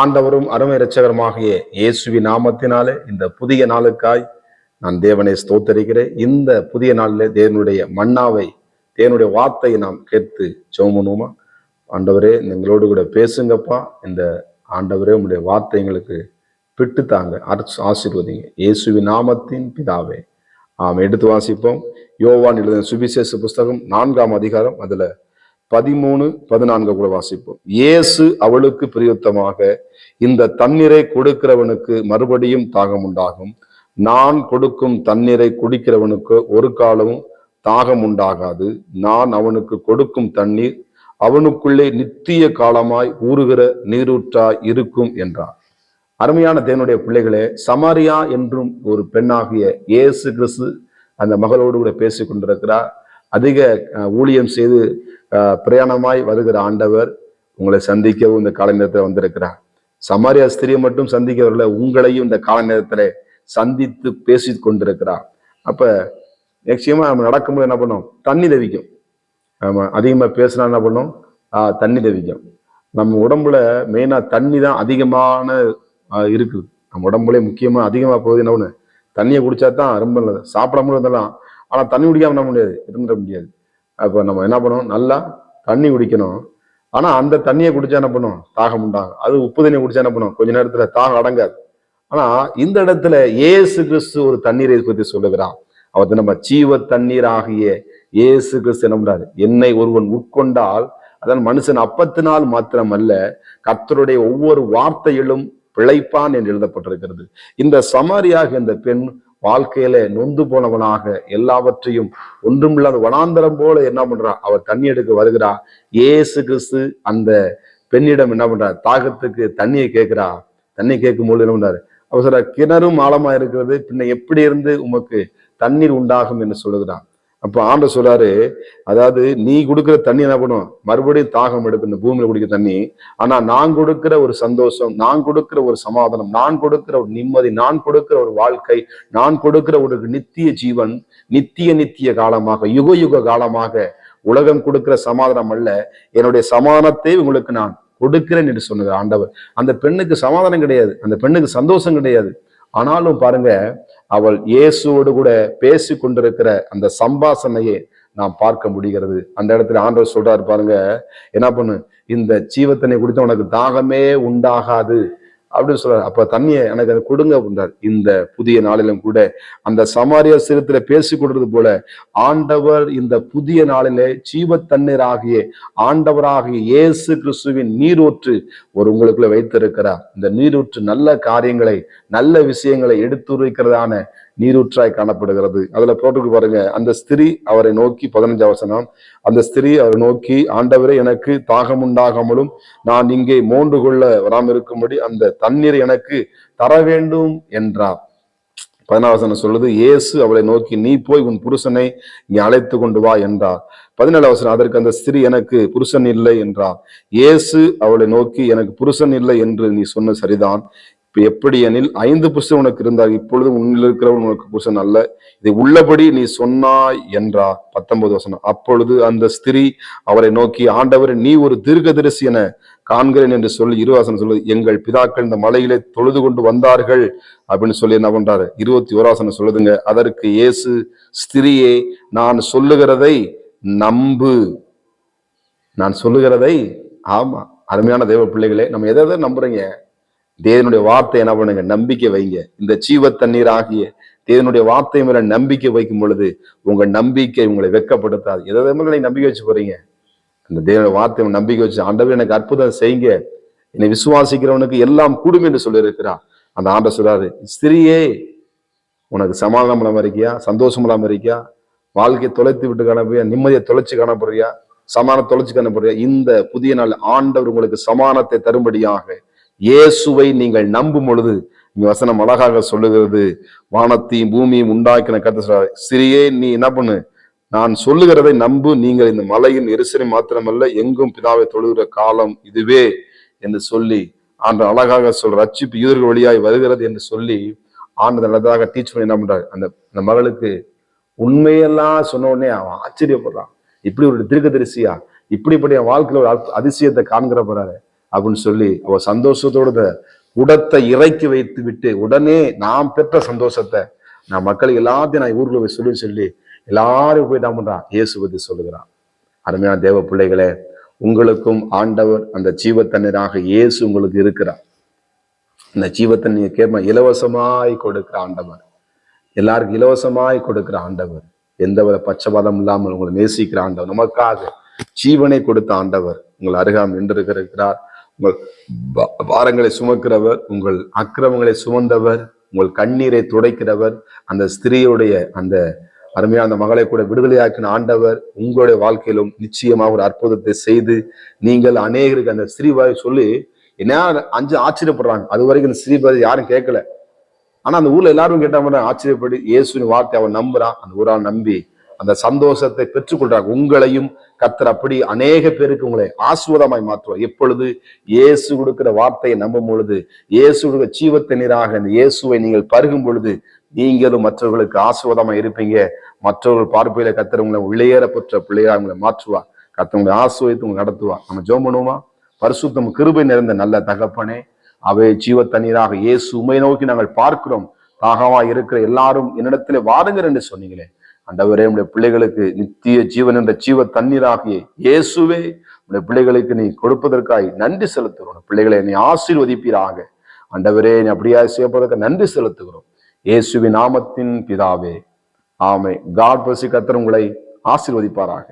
ஆண்டவரும் அருமை இரட்சகருமாகிய இயேசுவி நாமத்தினாலே இந்த புதிய நாளுக்காய் நான் தேவனை ஸ்தோத்தரிக்கிறேன். இந்த புதிய நாளிலே தேவனுடைய மன்னாவை தேவனுடைய வார்த்தையை நாம் கேட்டு சோமனுமா ஆண்டவரே எங்களோடு கூட பேசுங்கப்பா. இந்த ஆண்டவரே உங்களுடைய வார்த்தை எங்களுக்கு பிட்டு தாங்க ஆசீர்வதிங்க. இயேசுவி நாமத்தின் பிதாவே. ஆம் எடுத்து வாசிப்போம். யோவான் எழுதின சுவிசேஷ புஸ்தகம் நான்காம் அதிகாரம் அதில் பதிமூணு பதினான்கு கூட வாசிப்போம். இயேசு அவளுக்கு பிரியுத்தமாக இந்த தண்ணீரை கொடுக்கிறவனுக்கு மறுபடியும் தாகம் உண்டாகும் நான் கொடுக்கும் தண்ணீரை குடிக்கிறவனுக்கு ஒரு காலமும் தாகம் உண்டாகாது நான் அவனுக்கு கொடுக்கும் தண்ணீர் அவனுக்குள்ளே நித்திய காலமாய் ஊறுகிற நீரூற்றாய் இருக்கும் என்றார். அருமையான தேவனுடைய பிள்ளைகளே சமாரியா என்றும் ஒரு பெண்ணாகிய இயேசு கிறிஸ்து அந்த மகளோடு கூட பேசிக் கொண்டிருக்கிறார். அதிக ஊழியம் செய்து பிரயாணமாய் வருகிற ஆண்டவர் உங்களை சந்திக்கவும் இந்த கால நேரத்தில் வந்திருக்கிறார். சமாரியா ஸ்திரியை மட்டும் சந்திக்க வரல உங்களையும் இந்த கால நேரத்தில் சந்தித்து பேசி கொண்டிருக்கிறார். அப்ப நிச்சயமா நம்ம நடக்கும்போது என்ன பண்ணோம்? தண்ணி தவிக்கும் நம்ம அதிகமா பேசினா என்ன பண்ணும்? தண்ணி தவிக்கும் நம்ம உடம்புல மெயினா தண்ணி தான் அதிகமான இருக்குது. நம்ம உடம்புல முக்கியமா அதிகமா போகுது என்ன ஒண்ணு தண்ணியை குடிச்சா தான் ரொம்ப நல்லது. சாப்பிடாம இருந்தாலும் ஆனால் தண்ணி குடிக்காம என்ன முடியாது? இருந்துட முடியாது. அப்போ நம்ம என்ன பண்ணணும்? நல்லா தண்ணி குடிக்கணும். ஆனால் அந்த தண்ணியை குடிச்சா என்ன பண்ணும்? தாகம் உண்டாகும். அது உப்பு தண்ணியை குடிச்சா என்ன பண்ணும்? கொஞ்ச நேரத்தில் தாகம் அடங்காது. ஆனால் இந்த இடத்துல ஏசு கிறிஸ்து ஒரு தண்ணீரை பற்றி சொல்லுகிறான் அவர் நம்ம ஜீவ தண்ணீர் ஆகிய இயேசு கிறிஸ்து என்ன பண்றாரு? என்னை ஒருவன் உட்கொண்டால் அதான் மனுஷன் அப்பத்தினால் மாத்திரமல்ல கர்த்தருடைய ஒவ்வொரு வார்த்தையிலும் பிழைப்பான் என்று எழுதப்பட்டிருக்கிறது. இந்த சமாரியாக இந்த பெண் வாழ்க்கையில நொந்து போனவனாக எல்லாவற்றையும் ஒன்றுமில்லாத வனாந்தரம் போல என்ன பண்றா? அவர் தண்ணி எடுக்க வருகிறா. ஏசு கிறிஸ்து அந்த பெண்ணிடம் என்ன பண்றார் தாகத்துக்கு தண்ணியை கேட்கிறா. தண்ணி கேட்கும் பொழுது என்ன பண்றாரு? அவர் சொல்ற கிணறும் ஆழமா இருக்கிறது பின்ன எப்படி இருந்து உமக்கு தண்ணீர் உண்டாகும்? என்று சொல்லுகிறான். அப்போ ஆண்ட சொல்றாரு அதாவது நீ கொடுக்குற தண்ணி என்ன பண்ணும்? மறுபடியும் தாகம் எடுக்கும். இந்த பூமியில குடிக்கிற தண்ணி. ஆனா நான் கொடுக்கிற ஒரு சந்தோஷம் நான் கொடுக்கிற ஒரு சமாதானம் நான் கொடுக்கிற ஒரு நிம்மதி நான் கொடுக்கிற ஒரு வாழ்க்கை நான் கொடுக்கிற ஒரு நித்திய ஜீவன் நித்திய நித்திய காலமாக யுக யுக காலமாக உலகம் கொடுக்கிற சமாதானம் அல்ல. என்னுடைய சமாதானத்தை உங்களுக்கு நான் கொடுக்கிறேன் என்று சொன்னது ஆண்டவர். அந்த பெண்ணுக்கு சமாதானம் கிடையாது. அந்த பெண்ணுக்கு சந்தோஷம் கிடையாது. ஆனாலும் பாருங்க அவள் இயேசுவோடு கூட பேசி கொண்டிருக்கிற அந்த சம்பாசனையை நாம் பார்க்க முடிகிறது. அந்த இடத்துல ஆண்டவர் சொல்றாரு பாருங்க என்ன பண்ணு? இந்த ஜீவத்தனை குடித்த உனக்கு தாகமே உண்டாகாது. அப்படின்னு சொல்றாரு. அப்ப தண்ணியை எனக்கு அதை கொடுங்க அப்படின்றார். இந்த புதிய நாளிலும் கூட அந்த சமாரிய சிறுத்துல பேசி கொடுறது போல ஆண்டவர் இந்த புதிய நாளிலே ஜீவ தண்ணீர் ஆகிய ஆண்டவராகிய இயேசு கிறிஸ்துவின் நீரூற்று ஒரு உங்களுக்குள்ள வைத்திருக்கிறார். இந்த நீரூற்று நல்ல காரியங்களை நல்ல விஷயங்களை எடுத்துரைக்கிறதான நீரூற்றாய் காணப்படுகிறது. அதுல போட்டுக்கு பாருங்க. அந்த ஸ்திரீ அவரை நோக்கி பதினஞ்சு அவசனம் அந்த ஸ்திரீ அவரை நோக்கி ஆண்டவரே எனக்கு தாகம் உண்டாகாமலும் நான் இங்கே மோண்டு கொள்ள வராமல் இருக்கும்படி அந்த தண்ணீர் எனக்கு தர வேண்டும் என்றார் பதினாவசனம் சொல்லுது இயேசு அவளை நோக்கி நீ போய் உன் புருஷனை இங்கே அழைத்து கொண்டு வா என்றார். பதினேழு அவசரம் அதற்கு அந்த ஸ்திரீ எனக்கு புருஷன் இல்லை என்றார். இயேசு அவளை நோக்கி எனக்கு புருஷன் இல்லை என்று நீ சொன்ன சரிதான். எப்படி எனில் ஐந்து புருஷன் உனக்கு இருந்தார் இப்பொழுது உன்னில் இருக்கிறவன் உனக்கு புருஷன் அல்ல. இதை உள்ளபடி நீ சொன்னாய் என்றா பத்தொன்பது வசனம். அப்பொழுது அந்த ஸ்திரீ அவரை நோக்கி ஆண்டவர் நீ ஒரு தீர்க்கதரிசி என காண்கிறேன் என்று சொல்லி இருவாசனம் சொல்லுது. எங்கள் பிதாக்கள் இந்த மலையிலே தொழுது கொண்டு வந்தார்கள் அப்படின்னு சொல்லி என்ன பண்றாரு? இருபத்தி ஓராசனம் சொல்லுதுங்க. அதற்கு இயேசு ஸ்திரியே நான் சொல்லுகிறதை நம்பு. நான் சொல்லுகிறதை ஆமா அருமையான தேவ பிள்ளைகளே நம்ம எதை எதை நம்புறீங்க? தேவனுடைய வார்த்தை என்ன பண்ணுங்க? நம்பிக்கை வைங்க. இந்த சீவ தண்ணீர் ஆகிய தேவனுடைய வார்த்தை மேல நம்பிக்கை வைக்கும் பொழுது உங்க நம்பிக்கை உங்களை வெட்கப்படுத்தாது. எதை மேல நீங்க நம்பிக்கை வச்சு போறீங்க. அந்த தேவனுடைய வார்த்தை நம்பிக்கை வச்சு ஆண்டவர் எனக்கு அற்புதம் செய்யுங்க. என்னை விசுவாசிக்கிறவனுக்கு எல்லாம் கூடும் என்று சொல்லி அந்த ஆண்ட சொல்றாரு ஸ்திரியே உனக்கு சமாதானம் இல்லாம இருக்கியா? சந்தோஷம் இல்லாம இருக்கியா? வாழ்க்கையை தொலைத்து விட்டு காணப்படியா நிம்மதியை தொலைச்சு காணப்படுறியா? சமானம் தொலைச்சு காணப்படுறியா? இந்த புதிய நாள் ஆண்டவர் உங்களுக்கு சமானத்தை தரும்படியாக இயேசுவை நீங்கள் நம்பும் பொழுது இங்க வசனம் அழகாக சொல்லுகிறது. வானத்தையும் பூமியும் உண்டாக்கின கருத்து சொல்றாரு சிறியே நீ என்ன பண்ணு? நான் சொல்லுகிறதை நம்பு. நீங்கள் இந்த மலையின் எரிசனை மாத்திரமல்ல எங்கும் பிதாவை தொழுகிற காலம் இதுவே என்று சொல்லி ஆண்டு அழகாக சொல்ற ரட்சிப்பு யூதர்கள் வழியாய் வருகிறது என்று சொல்லி ஆண்டு நல்லதாக டீச் பண்ணி என்ன பண்றாரு? அந்த அந்த மகளுக்கு உண்மையெல்லாம் சொன்ன உடனே அவன் ஆச்சரியப்படுறான். இப்படி ஒரு தீர்க்கதரிசியா? இப்படிப்பட்ட என் வாழ்க்கையில ஒரு அதிசயத்தை காண்கிற போறாரு. அப்படின்னு சொல்லி அவ சந்தோஷத்தோட உடத்தை இறக்கி வைத்து விட்டு உடனே நாம் பெற்ற சந்தோஷத்தை நான் மக்களுக்கு எல்லாத்தையும் நான் ஊர்ல போய் சொல்லி சொல்லி எல்லாரும் போய் என்ன பண்றான்? இயேசு பத்தி சொல்லுகிறான். அருமையான தேவ பிள்ளைகளே உங்களுக்கும் ஆண்டவர் அந்த ஜீவத்தண்ணீராக இயேசு உங்களுக்கு இருக்கிறார். இந்த ஜீவத்தண்ணியை கேட்ப இலவசமாய் கொடுக்கிற ஆண்டவர். எல்லாருக்கும் இலவசமாய் கொடுக்கிற ஆண்டவர். எந்த வித பச்சபாதம் இல்லாமல் உங்களை நேசிக்கிற ஆண்டவர். நமக்காக ஜீவனை கொடுத்த ஆண்டவர். உங்கள் அருகாம் நின்றிருக்கிறார். உங்கள் பாரங்களை சுமக்கிறவர் உங்கள் அக்கிரமங்களை சுமந்தவர் உங்கள் கண்ணீரை துடைக்கிறவர் அந்த ஸ்திரீயுடைய அந்த அருமையான அந்த மகளை கூட விடுதலையாக்கின ஆண்டவர் உங்களுடைய வாழ்க்கையிலும் நிச்சயமாக ஒரு அற்புதத்தை செய்து நீங்கள் அநேகருக்கு அந்த ஸ்ரீபாய் சொல்லி என்ன அஞ்சு ஆச்சரியப்படுறாங்க. அது வரைக்கும் இந்த ஸ்ரீபாய் யாரும் கேட்கல. ஆனா அந்த ஊர்ல எல்லாரும் கேட்ட மாதிரி ஆச்சரியப்படி இயேசுவின் வார்த்தை அவன் நம்புறான். அந்த ஊரால் நம்பி அந்த சந்தோஷத்தை பெற்றுக்கொள்றாங்க. உங்களையும் கத்தர் அப்படி அநேக பேருக்கு உங்களை ஆசுவதமாய் மாற்றுவார். எப்பொழுது இயேசு கொடுக்கிற வார்த்தையை நம்பும் பொழுது இயேசு ஜீவத்தை நீராக இந்த இயேசுவை நீங்கள் பருகும் பொழுது நீங்களும் மற்றவர்களுக்கு ஆசுவதமா இருப்பீங்க. மற்றவர்கள் பார்ப்பையில கத்தர் உங்களை உள்ளேற பெற்ற பிள்ளையா உங்களை மாற்றுவார். கர்த்தர் உங்களை ஆசுவதித்து உங்களை நடத்துவார். நம்ம ஜோம் பண்ணுவோமா? பரிசுத்தம் கிருபை நிறைந்த நல்ல தகப்பனே அவை ஜீவ தண்ணீராக இயேசு உமை நோக்கி நாங்கள் பார்க்கிறோம். தாகமா இருக்கிற எல்லாரும் என்னிடத்திலே வாருங்கள் என்று சொன்னீங்களே. அண்டவரே உடைய பிள்ளைகளுக்கு நித்திய ஜீவன் என்ற ஜீவ தண்ணீராகிய இயேசுவே உடைய பிள்ளைகளுக்கு நீ கொடுப்பதற்காய் நன்றி செலுத்துகிறோம். பிள்ளைகளை நீ ஆசீர்வதிப்பீராக. அண்டவரே நீ அப்படியா செய்யப்படுவதற்கு நன்றி செலுத்துகிறோம். இயேசுவின் நாமத்தின் பிதாவே ஆமை காட் பசி கத்தர் உங்களை ஆசீர்வதிப்பாராக.